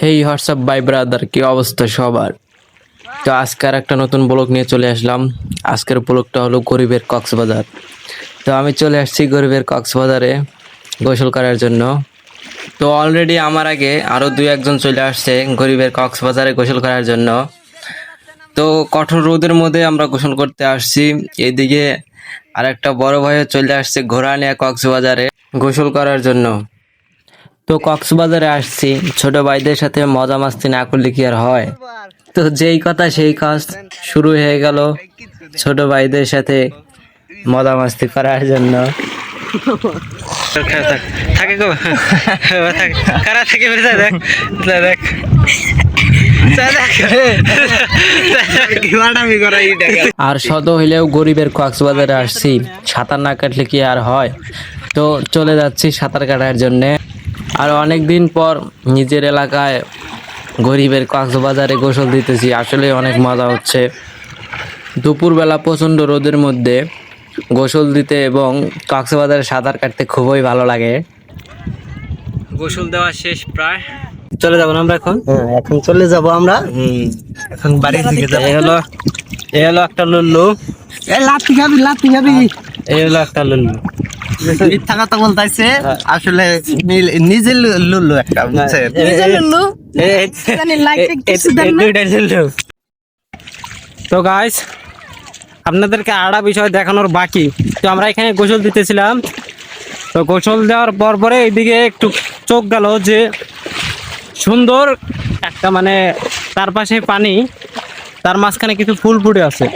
হেই what's up বাই brother কি অবস্থা সবার? তো আজকের একটা নতুন ব্লগ নিয়ে চলে আসলাম। আজকের ব্লগটা হলো গরিবের কক্সবাজার। তো আমি চলে আসছি গরিবের কক্সবাজারে গোসল করার জন্য। তো অলরেডি আমার আগে আরও দুই একজন চলে আসছে গরিবের কক্সবাজারে গোসল করার জন্য। তো কঠোর রোদের মধ্যে আমরা গোসল করতে আসছি। এইদিকে আর একটা বড় ভাইও চলে আসছে ঘোড়া নিয়ে কক্সবাজারে গোসল করার জন্য। তো কক্সবাজারে আসছি। ছোট ভাইদের সাথে মজা মাস্তি না করলে কি আর হয়? তো যেই কথা সেই কাজ শুরু হয়ে গেল ছোট ভাইদের সাথে মজা মাস্তি করার জন্য। থাকে গো। কারা থেকে বেরিয়ে দেখ দেখ। আর শত হইলেও গরিবের কক্সবাজারে আসছি সাঁতার না কাটলে কি আর হয়? তো চলে যাচ্ছি সাঁতার কাটার জন্যে। আর অনেক দিন পর নিজের এলাকায় গরিবের কক্সবাজারে গোসল দিতেছি। আসলে অনেক মজা হচ্ছে। দুপুরবেলা প্রচণ্ড রোদের মধ্যে গোসল দিতে এবং কক্সবাজারে সাঁতার কাটতে খুবই ভালো লাগে। গোসল দেওয়া শেষ প্রায়। চলে যাব না আমরা এখন? হ্যাঁ, এখন চলে যাব আমরা। এখন বাড়ির দিকে যাব। এই হলো একটা লুল্লু। এ লাত্তি খাবি লাত্তি খাবি। এই হলো একটা লুল্লু। মিথ্যা কথা বলতাইছে আসলে নি- নিজে লু- লুল্লু একটা বুঝছেন? তো গাইস আপনাদেরকে আড়া বিষয় দেখানোর বাকি। তো আমরা এখানে গোসল দিতেছিলাম। তো গোসল দেওয়ার পর পরে এইদিকে একটু চোখ গেল যে সুন্দর একটা মানে তার পাশে পানি তার মাঝখানে কিছু ফুল ফুটে আছে।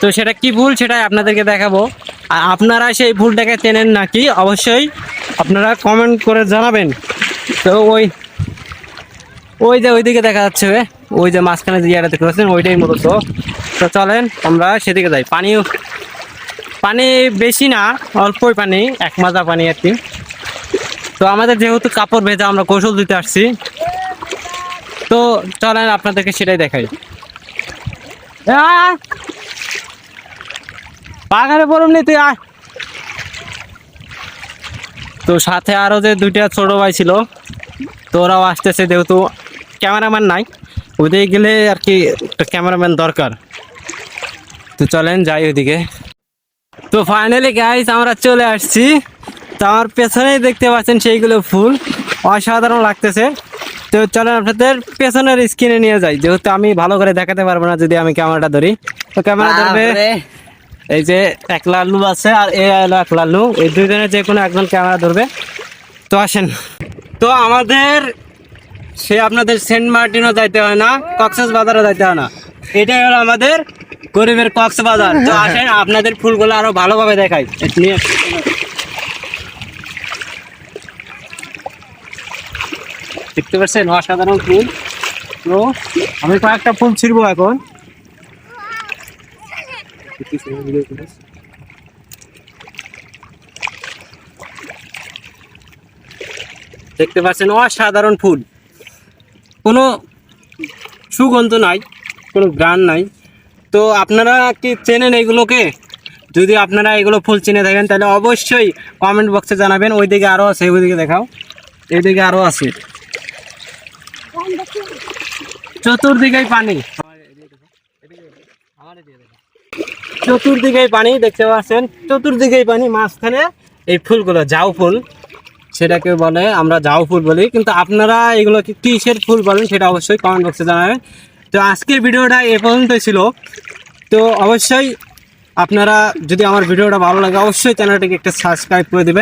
তো সেটা কি ফুল সেটাই আপনাদেরকে দেখাবো। আর আপনারা সেই ফুলটাকে চেনেন নাকি? অবশ্যই আপনারা কমেন্ট করে জানাবেন। তো ওই ওই যে ওইদিকে দেখা যাচ্ছে ওই যে মাঝখানে যে ইয়াটা দেখতে পাচ্ছেন, ওইটাই মূলত। তো চলেন, আমরা সেদিকে যাই। পানিও, পানি বেশি না, অল্পই পানি, এক মাজা পানি আর কি। তো আমাদের যেহেতু কাপড় ভেজা, আমরা কৌশল দিতে আসছি। তো চলেন, আপনাদেরকে সেটাই দেখাই! বাগানে পড়ুন নি তুই আয়। তো সাথে আরও যে দুইটা ছোট ভাই ছিল তো ওরাও আসতেছে যেহেতু ক্যামেরাম্যান নাই ওদিকে গেলে আর কি একটা ক্যামেরাম্যান দরকার। তো চলেন যাই ওইদিকে। তো ফাইনালি গাইস আমরা চলে আসছি। তো আমার পেছনেই দেখতে পাচ্ছেন সেইগুলো ফুল অসাধারণ লাগতেছে। তো চলেন আপনাদের পেছনের স্ক্রিনে নিয়ে যাই যেহেতু আমি ভালো করে দেখাতে পারব না যদি আমি ক্যামেরাটা ধরি। তো ক্যামেরা ধরবে। এই যে এক লাল্লু আছে আর এ হলো এক লাল্লু। এই দুইজনের যে কোনো একজন ক্যামেরা ধরবে। তো আসেন। তো আমাদের সে আপনাদের সেন্ট মার্টিনও যাইতে হয় না, কক্সেস বাজারও যাইতে হয় না। এটাই হলো আমাদের গরিবের কক্স বাজার। তো আসেন, আপনাদের ফুলগুলো আরও ভালোভাবে দেখাই। দেখতে পাচ্ছেন অসাধারণ ফুল। তো আমি কয়েকটা ফুল ছিড়বো এখন। দেখতে পাচ্ছেন অসাধারণ ফুল। কোনো সুগন্ধ নাই কোনো গ্রান নাই। তো আপনারা কি চেনেন এগুলোকে? যদি আপনারা এগুলো ফুল চিনে থাকেন তাহলে অবশ্যই কমেন্ট বক্সে জানাবেন। ওইদিকে আরও আছে ওইদিকে দেখাও। এইদিকে আরও আছে। চতুর্দিকেই পানি। চতুর্দিকেই পানি, দেখতে পাচ্ছেন? চতুর্দিকেই পানি, মাঝখানে এই ফুলগুলো জাউ ফুল। সেটাকে বলে আমরা জাউ ফুল বলি। কিন্তু আপনারা এগুলো কিসের ফুল বলেন সেটা অবশ্যই কমেন্ট বক্সে জানাবেন। তো আজকের ভিডিওটা এ পর্যন্ত ছিল। তো অবশ্যই আপনারা যদি আমার ভিডিওটা ভালো লাগে, অবশ্যই চ্যানেলটিকে একটা সাবস্ক্রাইব করে দেবেন।